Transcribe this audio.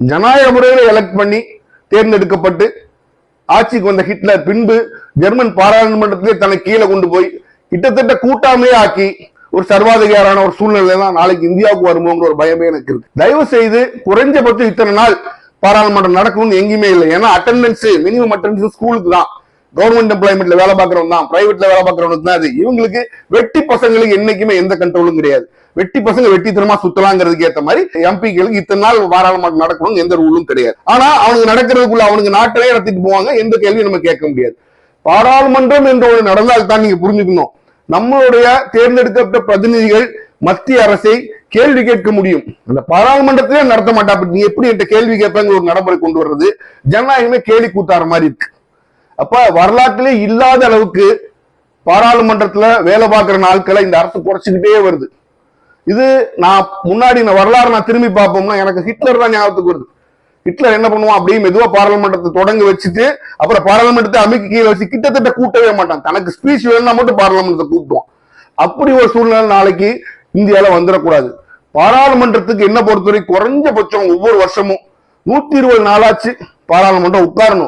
ஜனநாயக முறையில் எலெக்ட் பண்ணி தேர்ந்தெடுக்கப்பட்டு ஆட்சிக்கு வந்த ஹிட்லர் பின்பு ஜெர்மன் பாராளுமன்றத்திலே தன்னை கீழே கொண்டு போய் கிட்டத்தட்ட கூட்டாமையே ஆக்கி ஒரு சர்வாதிகாரான ஒரு சூழ்நிலை தான் நாளைக்கு இந்தியாவுக்கு வருமோங்கிற ஒரு பயமே எனக்கு இருக்கு. தயவு செய்து குறைஞ்சபட்சம் இத்தனை நாள் பாராளுமன்றம் நடக்கணும்னு எங்கேயுமே இல்லை. ஏன்னா அட்டெண்டன்ஸ் மினிமம் அட்டெண்டன்ஸ் ஸ்கூலுக்கு தான். கவர்மெண்ட் எம்ப்ளாய்மெண்ட்ல வேலை பார்க்கறவங்க தான் பிரைவேட்ல வேலை பார்க்கறவனுக்கு தான் அது இவங்களுக்கு வெட்டி பசங்களுக்கு என்னைக்குமே எந்த கண்ட்ரோலும் கிடையாது. வெட்டி பசங்க வெட்டித்தனமா சுத்தலாங்கிறதுக்கு ஏத்த மாதிரி எம்பிக்களுக்கு இத்தனை நாள் பாராளுமன்றம் நடக்கணும் எந்த ரூலும் கிடையாது. ஆனா அவனுக்கு நடக்கிறதுக்குள்ள அவனுக்கு நாட்டிலே நடத்திட்டு போவாங்க எந்த கேள்வியும் நம்ம கேட்க முடியாது. பாராளுமன்றம் என்ற ஒரு நடந்தால் தான் நீங்க புரிஞ்சுக்கணும். நம்மளுடைய தேர்ந்தெடுக்கப்பட்ட பிரதிநிதிகள் மத்திய அரசை கேள்வி கேட்க முடியும். அந்த பாராளுமன்றத்திலே நடத்த மாட்டா நீ எப்படி என்கிட்ட கேள்வி கேட்பேங்கிற ஒரு நடைமுறை கொண்டு வர்றது? ஜனநாயகமே கேலி கூத்தாற மாதிரி இருக்கு. அப்ப வரலாற்றிலே இல்லாத அளவுக்கு பாராளுமன்றத்துல வேலை பார்க்கிற நாட்களை இந்த அரசு குறைச்சிக்கிட்டே வருது. இது நான் முன்னாடி இந்த வரலாறு நான் திரும்பி பார்ப்போம்னா எனக்கு ஹிட்லர் தான் ஞாபகத்துக்கு வருது. ஹிட்லர் என்ன பண்ணுவான்? அப்படியே மெதுவா பாராளுமன்றத்தை தொடங்கி வச்சுட்டு அப்புறம் பாராளுமன்றத்தை அமைக்க கீழே வச்சு கிட்டத்தட்ட கூட்டவே மாட்டான். தனக்கு ஸ்பீச் வேணும்னா மட்டும் பாராளுமன்றத்தை கூட்டுவான் அப்படி ஒரு சூழ்நிலை நாளைக்கு இந்தியாவில் வந்துடக்கூடாது. பாராளுமன்றத்துக்கு என்ன பொறுத்தவரை குறைஞ்சபட்சம் ஒவ்வொரு வருஷமும் நூத்தி இருபது நாளாச்சு பாராளுமன்றம் உட்காரணும்.